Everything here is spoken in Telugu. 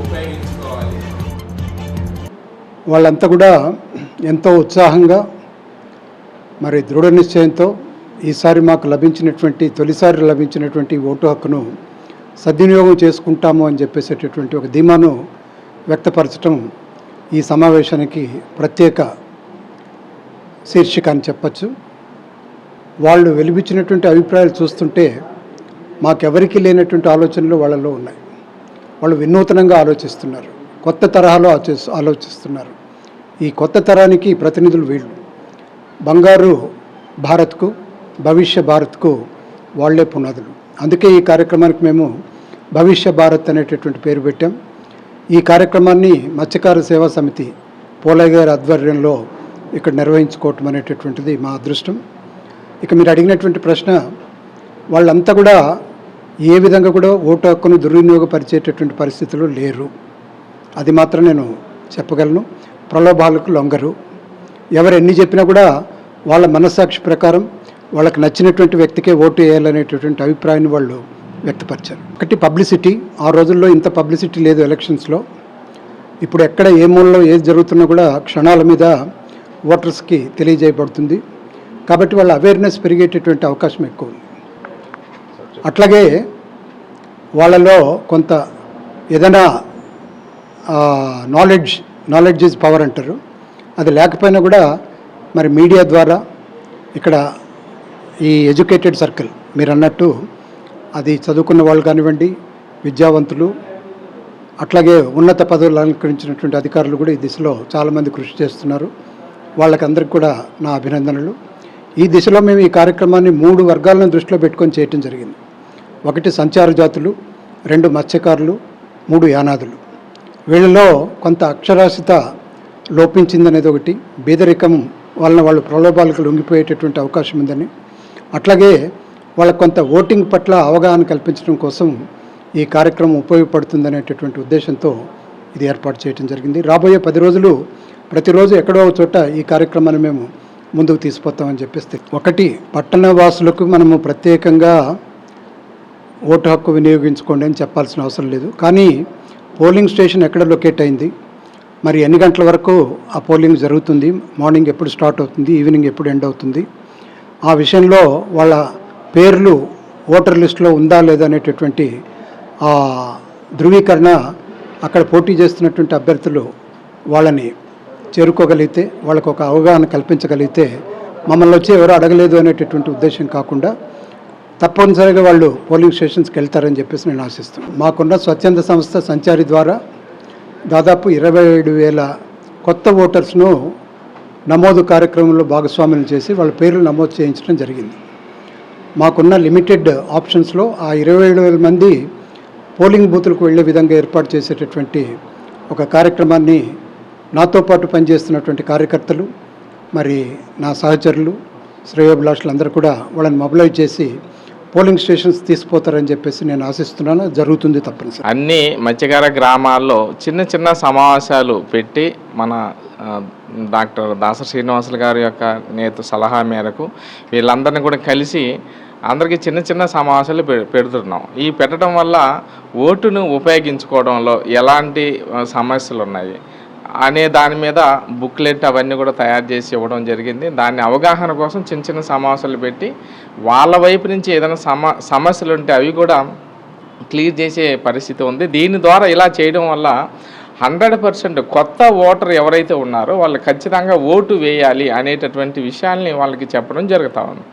ఉపయోగించుకోవాలి. వాళ్ళంతా కూడా ఎంతో ఉత్సాహంగా మరి దృఢ నిశ్చయంతో ఈసారి మాకు లభించినటువంటి తొలిసారి లభించినటువంటి ఓటు హక్కును సద్వినియోగం చేసుకుంటాము అని చెప్పేసేటటువంటి ఒక ధీమాను వ్యక్తపరచడం ఈ సమావేశానికి ప్రత్యేక శీర్షిక అని చెప్పచ్చు. వాళ్ళు వెలిపించినటువంటి అభిప్రాయాలు చూస్తుంటే మాకెవరికీ లేనటువంటి ఆలోచనలు వాళ్ళలో ఉన్నాయి. వాళ్ళు వినూతనంగా ఆలోచిస్తున్నారు. కొత్త తరహాలో ఆచే- ఆలోచిస్తున్నారు. ఈ కొత్త తరానికి ప్రతినిధులు వీళ్ళు. బంగారు భారత్కు భవిష్య భారత్కు వాళ్ళే పునాదులు. అందుకే ఈ కార్యక్రమానికి మేము భవిష్య భారత్ అనేటటువంటి పేరు పెట్టాం. ఈ కార్యక్రమాన్ని మత్స్యకార సేవా సమితి పోలయ్య గారి ఆధ్వర్యంలో ఇక్కడ నిర్వహించుకోవటం అనేటటువంటిది మా అదృష్టం. ఇక మీరు అడిగినటువంటి ప్రశ్న వాళ్ళంతా కూడా ఏ విధంగా కూడా ఓటు హక్కును దుర్వినియోగపరిచేటటువంటి పరిస్థితులు లేరు. అది మాత్రం నేను చెప్పగలను. ప్రలోభాలకు లొంగరు. ఎవరు ఎన్ని చెప్పినా కూడా వాళ్ళ మనస్సాక్షి ప్రకారం వాళ్ళకి నచ్చినటువంటి వ్యక్తికే ఓటు వేయాలనేటటువంటి అభిప్రాయాన్ని వాళ్ళు వ్యక్తపరిచారు. ఒకటి పబ్లిసిటీ. ఆ రోజుల్లో ఇంత పబ్లిసిటీ లేదు ఎలక్షన్స్లో. ఇప్పుడు ఎక్కడ ఏ మూలలో ఏది జరుగుతున్నా కూడా క్షణాల మీద ఓటర్స్కి తెలియజేయబడుతుంది. కాబట్టి వాళ్ళ అవేర్నెస్ పెరిగేటటువంటి అవకాశం ఎక్కువ ఉంది. అట్లాగే వాళ్ళలో కొంత ఏదైనా నాలెడ్జ్ నాలెడ్జ్ ఈజ్ పవర్ అంటారు. అది లేకపోయినా కూడా మరి మీడియా ద్వారా ఇక్కడ ఈ ఎడ్యుకేటెడ్ సర్కిల్ మీరు అన్నట్టు అది చదువుకున్న వాళ్ళు కానివ్వండి విద్యావంతులు అట్లాగే ఉన్నత పదవులు అలంకరించినటువంటి అధికారులు కూడా ఈ దిశలో చాలామంది కృషి చేస్తున్నారు. వాళ్ళకందరికి కూడా నా అభినందనలు. ఈ దిశలో మేము ఈ కార్యక్రమాన్ని మూడు వర్గాలను దృష్టిలో పెట్టుకొని చేయటం జరిగింది. ఒకటి సంచార జాతులు రెండు మత్స్యకారులు మూడు యానాదులు. వీళ్ళలో కొంత అక్షరాస్యత లోపించిందనేది ఒకటి. బీదరికం వలన వాళ్ళు ప్రలోభాలకు లొంగిపోయేటటువంటి అవకాశం ఉందని. అట్లాగే వాళ్ళకు కొంత ఓటింగ్ పట్ల అవగాహన కల్పించడం కోసం ఈ కార్యక్రమం ఉపయోగపడుతుందనేటటువంటి ఉద్దేశంతో ఇది ఏర్పాటు చేయడం జరిగింది. రాబోయే పది రోజులు ప్రతిరోజు ఎక్కడో ఒక చోట ఈ కార్యక్రమాన్ని మేము ముందుకు తీసుకుపోతామని చెప్పేస్తే ఒకటి పట్టణ వాసులకు మనము ప్రత్యేకంగా ఓటు హక్కు వినియోగించుకోండి అని చెప్పాల్సిన అవసరం లేదు. కానీ పోలింగ్ స్టేషన్ ఎక్కడ లొకేట్ అయింది? మరి ఎన్ని గంటల వరకు ఆ పోలింగ్ జరుగుతుంది? మార్నింగ్ ఎప్పుడు స్టార్ట్ అవుతుంది? ఈవినింగ్ ఎప్పుడు ఎండ్ అవుతుంది? ఆ విషయంలో వాళ్ళ పేర్లు ఓటర్ లిస్టులో ఉందా లేదా అనేటటువంటి ఆ ధృవీకరణ అక్కడ పోటీ చేస్తున్నటువంటి అభ్యర్థులు వాళ్ళని చేరుకోగలిగితే వాళ్ళకు ఒక అవగాహన కల్పించగలిగితే మమ్మల్ని వచ్చి ఎవరు అడగలేదు అనేటటువంటి ఉద్దేశం కాకుండా తప్పనిసరిగా వాళ్ళు పోలింగ్ స్టేషన్స్కి వెళ్తారని చెప్పేసి నేను ఆశిస్తున్నాను. మాకున్న స్వచ్ఛంద సంస్థ సంచారి ద్వారా దాదాపు ఇరవై ఏడు వేల కొత్త ఓటర్స్ను నమోదు కార్యక్రమంలో భాగస్వాములు చేసి వాళ్ళ పేర్లు నమోదు చేయించడం జరిగింది. మాకున్న లిమిటెడ్ ఆప్షన్స్లో ఆ ఇరవై ఏడు వేల మంది పోలింగ్ బూతులకు వెళ్ళే విధంగా ఏర్పాటు చేసేటటువంటి ఒక కార్యక్రమాన్ని నాతో పాటు పనిచేస్తున్నటువంటి కార్యకర్తలు మరి నా సహచరులు శ్రేయోభిలాషులు అందరూ కూడా వాళ్ళని మొబిలైజ్ చేసి పోలింగ్ స్టేషన్స్ తీసుకుపోతారని చెప్పేసి నేను ఆశిస్తున్నాను. జరుగుతుంది తప్పనిసరి అన్ని మత్స్యకార గ్రామాల్లో చిన్న చిన్న సమావేశాలు పెట్టి మన డాక్టర్ దాస శ్రీనివాసులు గారి యొక్క నేత సలహా మేరకు వీళ్ళందరినీ కూడా కలిసి అందరికీ చిన్న చిన్న సమావేశాలు పెడుతున్నాం. ఈ పెట్టడం వల్ల ఓటును ఉపయోగించుకోవడంలో ఎలాంటి సమస్యలు ఉన్నాయి అనే దాని మీద బుక్లెట్ అవన్నీ కూడా తయారు చేసి ఇవ్వడం జరిగింది. దాన్ని అవగాహన కోసం చిన్న చిన్న సమావేశాలు పెట్టి వాళ్ళ వైపు నుంచి ఏదైనా సమ సమస్యలు ఉంటే అవి కూడా క్లియర్ చేసే పరిస్థితి ఉంది. దీని ద్వారా ఇలా చేయడం వల్ల హండ్రెడ్ పర్సెంట్ కొత్త ఓటర్ ఎవరైతే ఉన్నారో వాళ్ళు ఖచ్చితంగా ఓటు వేయాలి అనేటటువంటి విషయాల్ని వాళ్ళకి చెప్పడం జరుగుతూ ఉంది.